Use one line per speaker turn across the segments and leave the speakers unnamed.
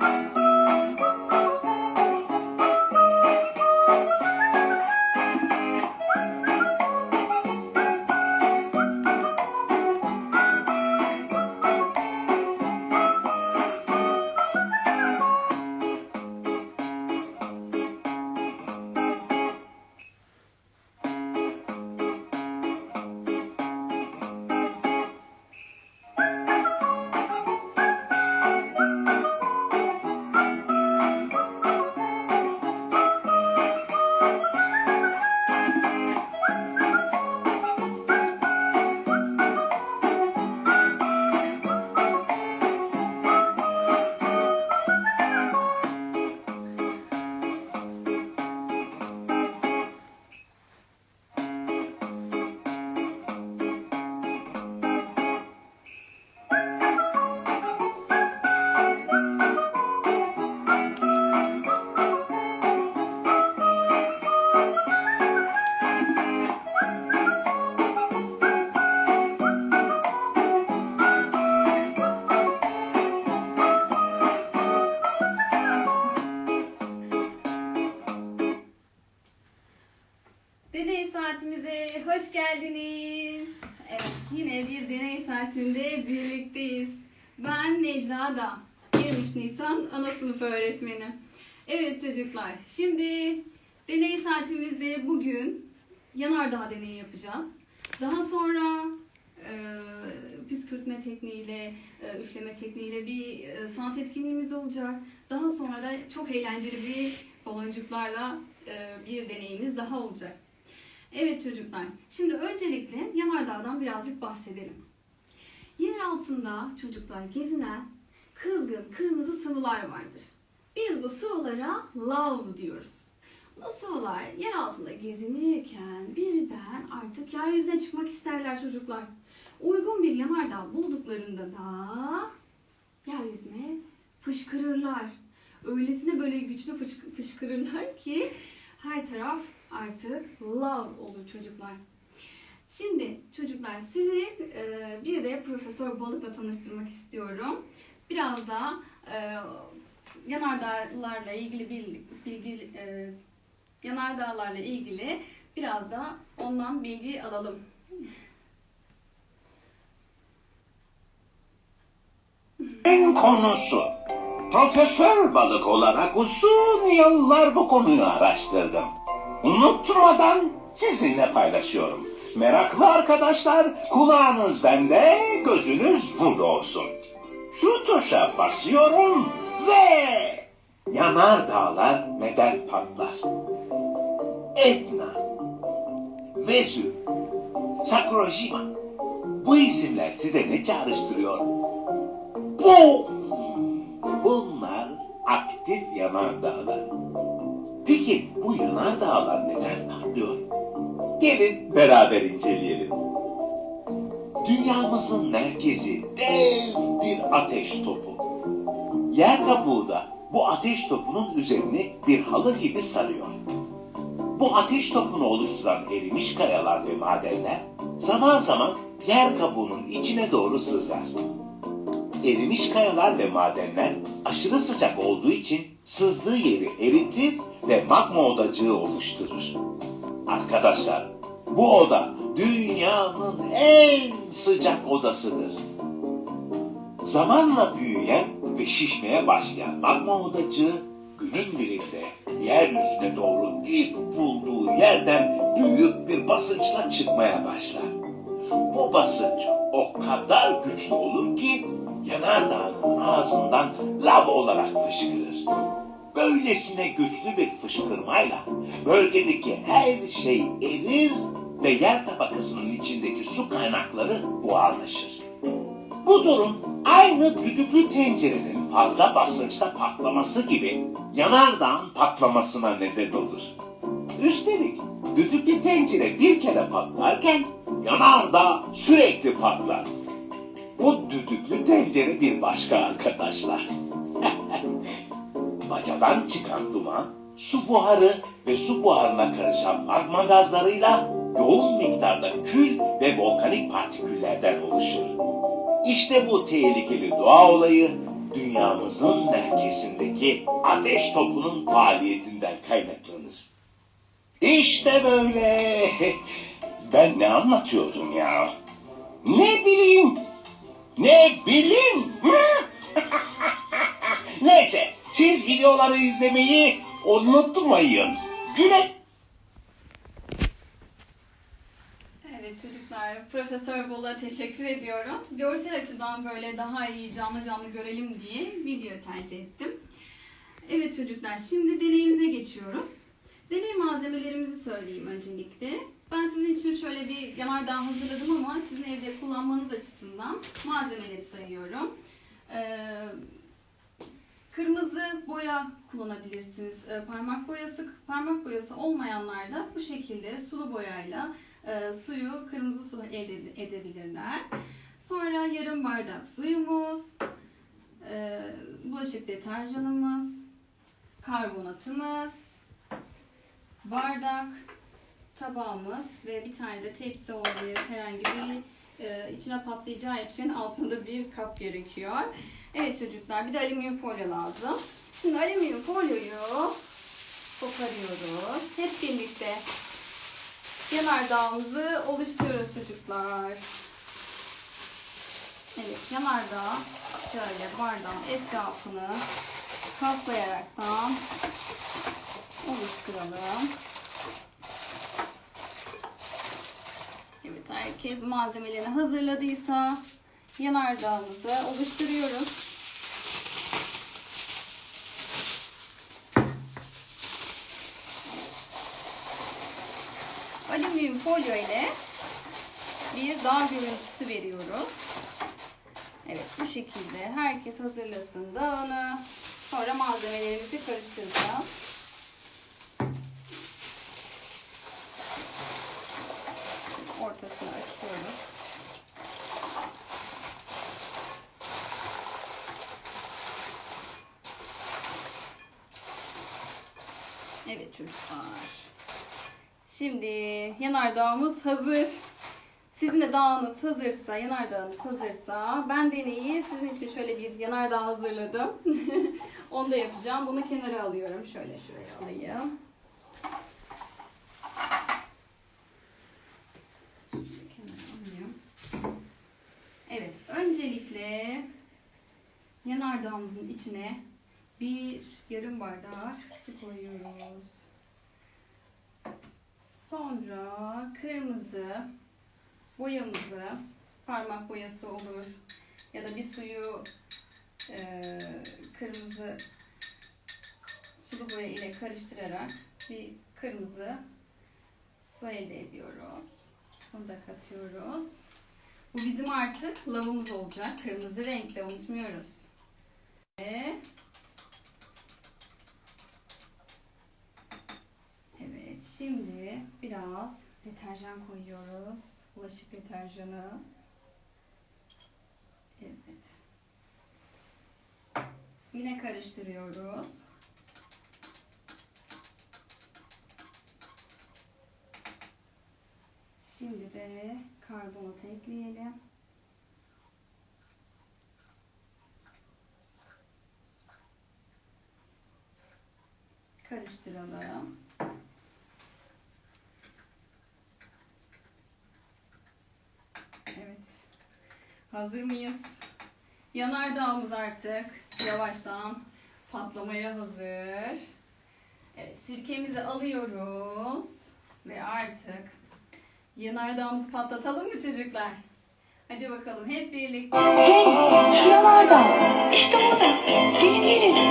Deney hoş geldiniz. Evet, yine bir deney saatinde birlikteyiz. Ben Necla Da, 23 Nisan ana sınıf öğretmeni. Evet çocuklar, şimdi deney saatimizde bugün yanardağ deneyi yapacağız. Daha sonra e, püskürtme tekniğiyle, e, üfleme tekniğiyle bir e, sanat etkinliğimiz olacak. Daha sonra da çok eğlenceli bir baloncuklarla e, bir deneyimiz daha olacak. Evet çocuklar, şimdi öncelikle yanardağdan birazcık bahsedelim. Yer altında çocuklar gezinen kızgın kırmızı sıvılar vardır. Biz bu sıvılara lav diyoruz. Bu sıvılar yer altında gezinirken birden artık yeryüzüne çıkmak isterler çocuklar. Uygun bir yanardağ bulduklarında da yeryüzüne fışkırırlar. Öylesine böyle güçlü fışk- fışkırırlar ki her taraf artık lav olur çocuklar. Şimdi çocuklar sizi e, bir de Profesör Balık'la tanıştırmak istiyorum. Biraz da e, yanardağlarla ilgili bilgi, bilgi e, yanardağlarla ilgili biraz da ondan bilgi alalım.
En konusu. Profesör balık olarak uzun yıllar bu konuyu araştırdım. Unutmadan sizinle paylaşıyorum. Meraklı arkadaşlar kulağınız bende, gözünüz burada olsun. Şu tuşa basıyorum ve yanardağlar neden patlar? Etna, Vezüv, Sakurajima. Bu isimler size ne çağrıştırıyor? Bu bunlar aktif yanardağlar. Peki bu yanardağlar neden patlıyor? Gelin beraber inceleyelim. Dünyamızın merkezi dev bir ateş topu. Yer kabuğu da bu ateş topunun üzerini bir halı gibi sarıyor. Bu ateş topunu oluşturan erimiş kayalar ve madenler zaman zaman yer kabuğunun içine doğru sızar. Erimiş kayalar ve madenler aşırı sıcak olduğu için sızdığı yeri eritir ve magma odacığı oluşturur. Arkadaşlar bu oda dünyanın en sıcak odasıdır. Zamanla büyüyen ve şişmeye başlayan magma odacığı günün birinde yeryüzüne doğru ilk bulduğu yerden büyük bir basınçla çıkmaya başlar. Bu basınç o kadar güçlü olur ki yanardağın ağzından lav olarak fışkırır. Böylesine güçlü bir fışkırmayla bölgedeki her şey erir ve yer tabakasının içindeki su kaynakları buharlaşır. Bu durum aynı düdüklü tencerenin fazla basınçta patlaması gibi yanardağın patlamasına neden olur. Üstelik düdüklü tencere bir kere patlarken yanardağ sürekli patlar. Bu düdüklü tencere bir başka arkadaşlar. Bacadan çıkan duman, su buharı ve su buharına karışan magma gazlarıyla yoğun miktarda kül ve volkanik partiküllerden oluşur. İşte bu tehlikeli doğa olayı dünyamızın merkezindeki ateş topunun faaliyetinden kaynaklanır. İşte böyle. Ben ne anlatıyordum ya? Ne bileyim. Ne bileyim. Neyse siz videoları izlemeyi unutmayın. Güle
Evet çocuklar, Profesör Bol'a teşekkür ediyoruz. Görsel açıdan böyle daha iyi canlı canlı görelim diye video tercih ettim. Evet çocuklar, şimdi deneyimize geçiyoruz. Deney malzemelerimizi söyleyeyim öncelikle. Ben sizin için şöyle bir yanardağ hazırladım ama sizin evde kullanmanız açısından malzemeleri sayıyorum. Ee, Kırmızı boya kullanabilirsiniz. Ee, Parmak boyası, parmak boyası olmayanlar da bu şekilde sulu boyayla e, suyu kırmızı su elde edebilirler. Sonra yarım bardak suyumuz, e, bulaşık deterjanımız, karbonatımız, bardak, tabağımız ve bir tane de tepsi olabilir. Herhangi bir e, içine patlayacağı için altında bir kap gerekiyor. Evet çocuklar bir de alüminyum folyo lazım. Şimdi alüminyum folyoyu koparıyoruz. Hep birlikte yanardağımızı oluşturuyoruz çocuklar. Evet yanardağ şöyle bardağın etrafını kaplayaraktan oluşturalım. Evet herkes malzemelerini hazırladıysa yanardağımızı oluşturuyoruz. Alüminyum folyo ile bir dağ görüntüsü veriyoruz. Evet bu şekilde herkes hazırlasın dağını. Sonra malzemelerimizi karıştıracağız. Ortasını açıyoruz. Evet çocuklar. Şimdi yanardağımız hazır. Sizin de dağınız hazırsa, yanardağınız hazırsa ben deneyi sizin için şöyle bir yanardağ hazırladım. Onu da yapacağım. Bunu kenara alıyorum. Şöyle şuraya alayım. Şöyle kenara alayım. Evet, öncelikle yanardağımızın içine bir yarım bardak su koyuyoruz. Sonra kırmızı boyamızı, parmak boyası olur ya da bir suyu e, kırmızı sulu boya ile karıştırarak bir kırmızı su elde ediyoruz. Bunu da katıyoruz. Bu bizim artık lavımız olacak. Kırmızı renkte unutmuyoruz. Ve Evet, şimdi biraz deterjan koyuyoruz. Bulaşık deterjanı. Evet. Yine karıştırıyoruz. Şimdi de karbonat ekleyelim. Karıştıralım. Evet. Hazır mıyız? Yanardağımız artık yavaştan patlamaya hazır. Evet, sirkemizi alıyoruz ve artık yanardağımızı patlatalım mı çocuklar? Hadi bakalım hep birlikte.
Hey, şu yanardağ. İşte orada. Gelin gelin.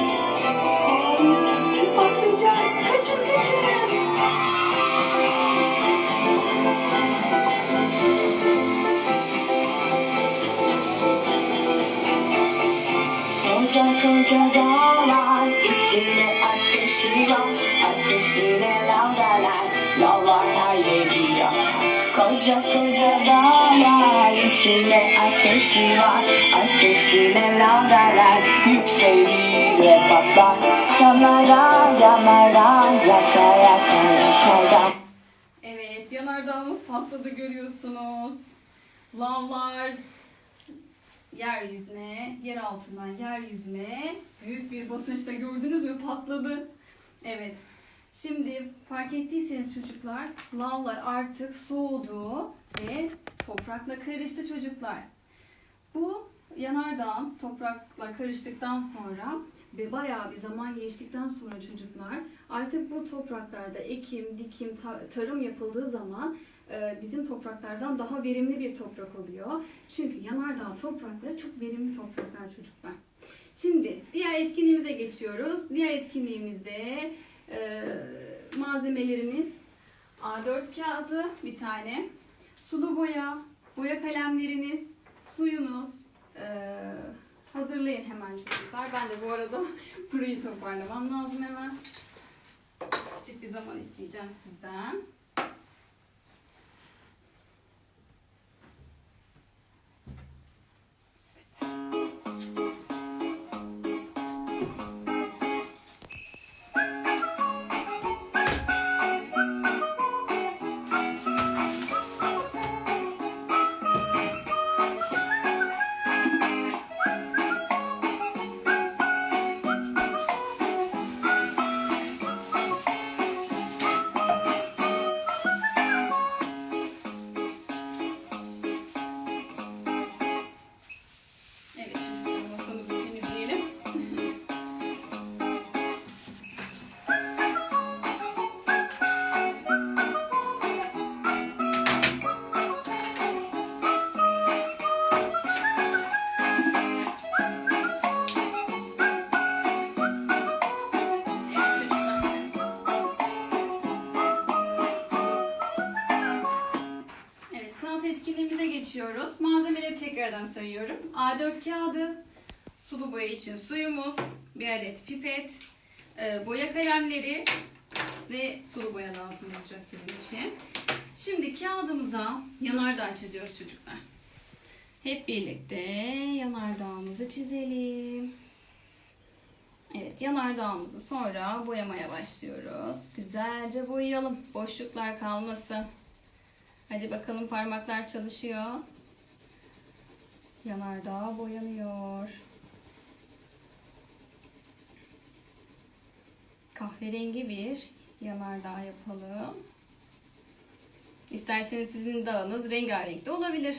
Koca dağlar içinde ateşi var Ateşine lavdalar Lavlar her yeri yakar Koca koca dağlar içinde ateşi var Ateşine lavdalar Yükselir ve patlar Yanara yanara yaka yaka yaka
Evet, yanardağımız patladı görüyorsunuz. Lavlar yeryüzüne, yer altından yeryüzüne büyük bir basınçla gördünüz mü patladı. Evet. Şimdi fark ettiyseniz çocuklar lavlar artık soğudu ve toprakla karıştı çocuklar. Bu yanardağın toprakla karıştıktan sonra ve bayağı bir zaman geçtikten sonra çocuklar artık bu topraklarda ekim, dikim, ta- tarım yapıldığı zaman bizim topraklardan daha verimli bir toprak oluyor. Çünkü yanardağ toprakları çok verimli topraklar çocuklar. Şimdi diğer etkinliğimize geçiyoruz. Diğer etkinliğimizde e, malzemelerimiz A4 kağıdı bir tane, sulu boya, boya kalemleriniz, suyunuz, e, hazırlayın hemen çocuklar. Ben de bu arada burayı toparlamam lazım hemen. Küçük bir zaman isteyeceğim sizden. Etkinliğimize geçiyoruz. Malzemeleri tekrardan sayıyorum. A4 kağıdı, sulu boya için suyumuz, bir adet pipet, e, boya kalemleri ve sulu boya lazım olacak bizim için. Şimdi kağıdımıza yanardağ çiziyoruz çocuklar. Hep birlikte yanardağımızı çizelim. Evet, yanardağımızı sonra boyamaya başlıyoruz. Güzelce boyayalım. Boşluklar kalmasın. Hadi bakalım parmaklar çalışıyor. Yanardağ boyanıyor. Kahverengi bir yanardağ yapalım. İsterseniz sizin dağınız rengarenk de olabilir.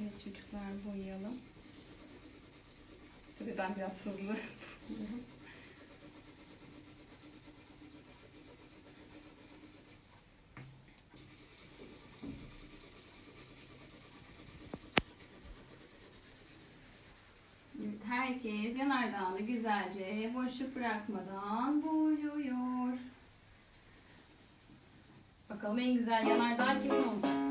Evet çocuklar boyayalım. Tabii ben biraz hızlı Evet, herkes yanardağını güzelce boşluk bırakmadan boyuyor. Bakalım en güzel yanardağ kimin olacak?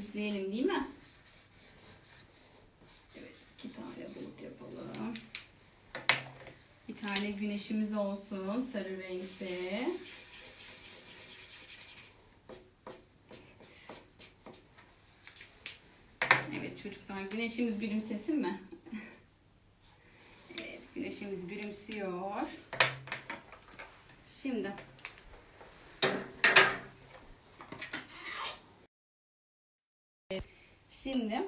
Süsleyelim değil mi? Evet, iki tane bulut yapalım. Bir tane güneşimiz olsun sarı renkte. Evet çocuklar güneşimiz gülümsesin mi? Evet güneşimiz gülümsüyor. Şimdi Şimdi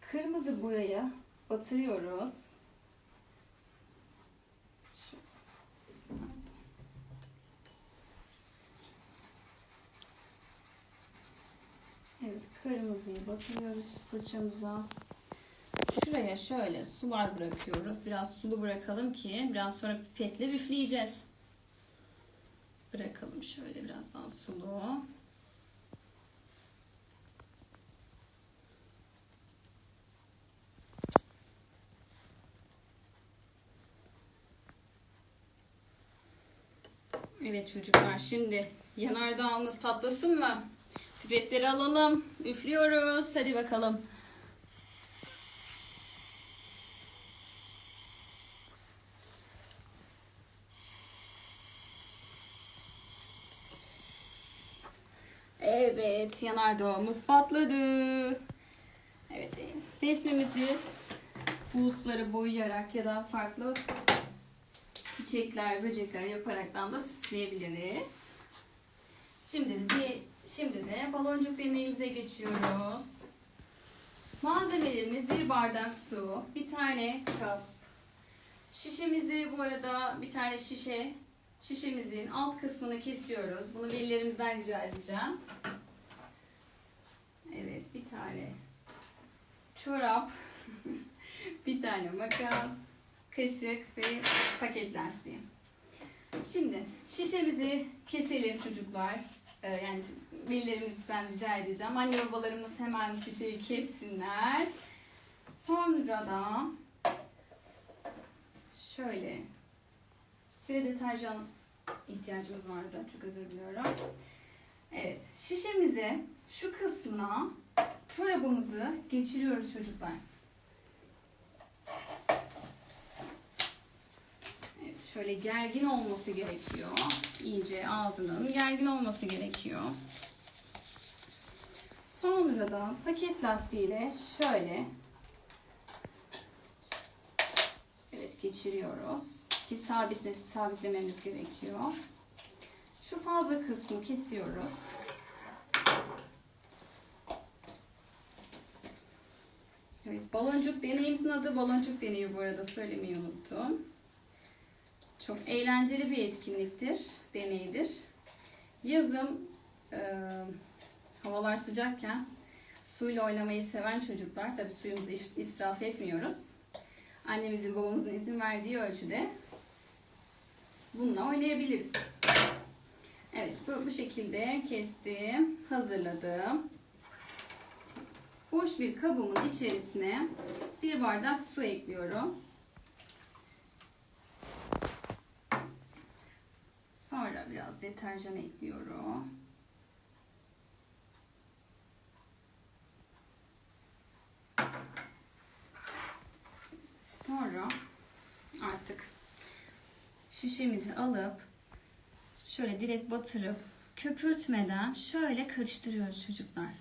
kırmızı boyayı batırıyoruz. Evet, kırmızıyı batırıyoruz fırçamıza. Şuraya şöyle sular bırakıyoruz. Biraz sulu bırakalım ki biraz sonra pipetle üfleyeceğiz. Bırakalım şöyle biraz daha sulu. Evet çocuklar şimdi yanardağımız patlasın mı? Pipetleri alalım. Üflüyoruz. Hadi bakalım. Evet, yanardağımız patladı. Evet, resmimizi bulutları boyayarak ya da farklı çiçekler, böcekler yaparaktan da süsleyebiliriz. Şimdi de, şimdi de baloncuk deneyimize geçiyoruz. Malzemelerimiz bir bardak su, bir tane kap. Şişemizi bu arada bir tane şişe, şişemizin alt kısmını kesiyoruz. Bunu velilerimizden rica edeceğim. Evet, bir tane çorap, bir tane makas, kaşık ve paket lastiği. Şimdi şişemizi keselim çocuklar. Ee, yani velilerimizden rica edeceğim. Anne babalarımız hemen şişeyi kessinler. Sonra da şöyle bir deterjan ihtiyacımız vardı. Çok özür diliyorum. Evet, şişemize şu kısmına çorabımızı geçiriyoruz çocuklar. Evet, şöyle gergin olması gerekiyor. İyice ağzının gergin olması gerekiyor. Sonra da paket lastiğiyle şöyle evet geçiriyoruz. Ki sabitle, sabitlememiz gerekiyor. Şu fazla kısmı kesiyoruz. Evet, baloncuk deneyimizin adı baloncuk deneyi bu arada söylemeyi unuttum. Çok eğlenceli bir etkinliktir, deneydir. Yazın e, havalar sıcakken suyla oynamayı seven çocuklar, tabii suyumuzu is- israf etmiyoruz. Annemizin babamızın izin verdiği ölçüde bununla oynayabiliriz. Evet, bu, bu şekilde kestim, hazırladım. Boş bir kabımın içerisine bir bardak su ekliyorum. Sonra biraz deterjan ekliyorum. Sonra artık şişemizi alıp şöyle direkt batırıp köpürtmeden şöyle karıştırıyoruz çocuklar.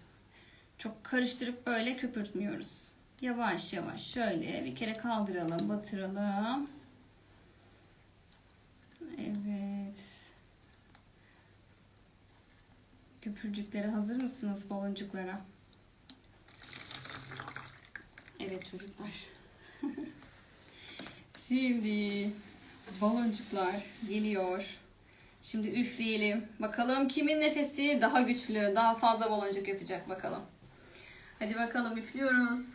Çok karıştırıp böyle köpürtmüyoruz. Yavaş yavaş şöyle bir kere kaldıralım, batıralım. Evet. Köpürcüklere hazır mısınız baloncuklara? Evet çocuklar. Şimdi baloncuklar geliyor. Şimdi üfleyelim. Bakalım kimin nefesi daha güçlü, daha fazla baloncuk yapacak bakalım. Hadi bakalım üflüyoruz.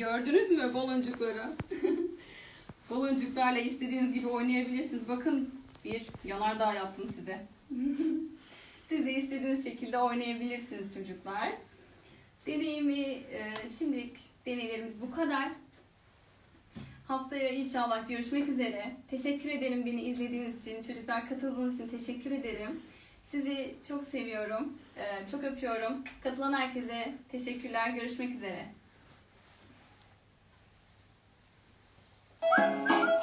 Gördünüz mü baloncukları? Baloncuklarla istediğiniz gibi oynayabilirsiniz. Bakın bir yanardağ yaptım size. Siz de istediğiniz şekilde oynayabilirsiniz çocuklar. Deneyimi e, şimdilik deneylerimiz bu kadar. Haftaya inşallah görüşmek üzere. Teşekkür ederim beni izlediğiniz için, çocuklar katıldığınız için teşekkür ederim. Sizi çok seviyorum, e, çok öpüyorum. Katılan herkese teşekkürler, görüşmek üzere. Bye.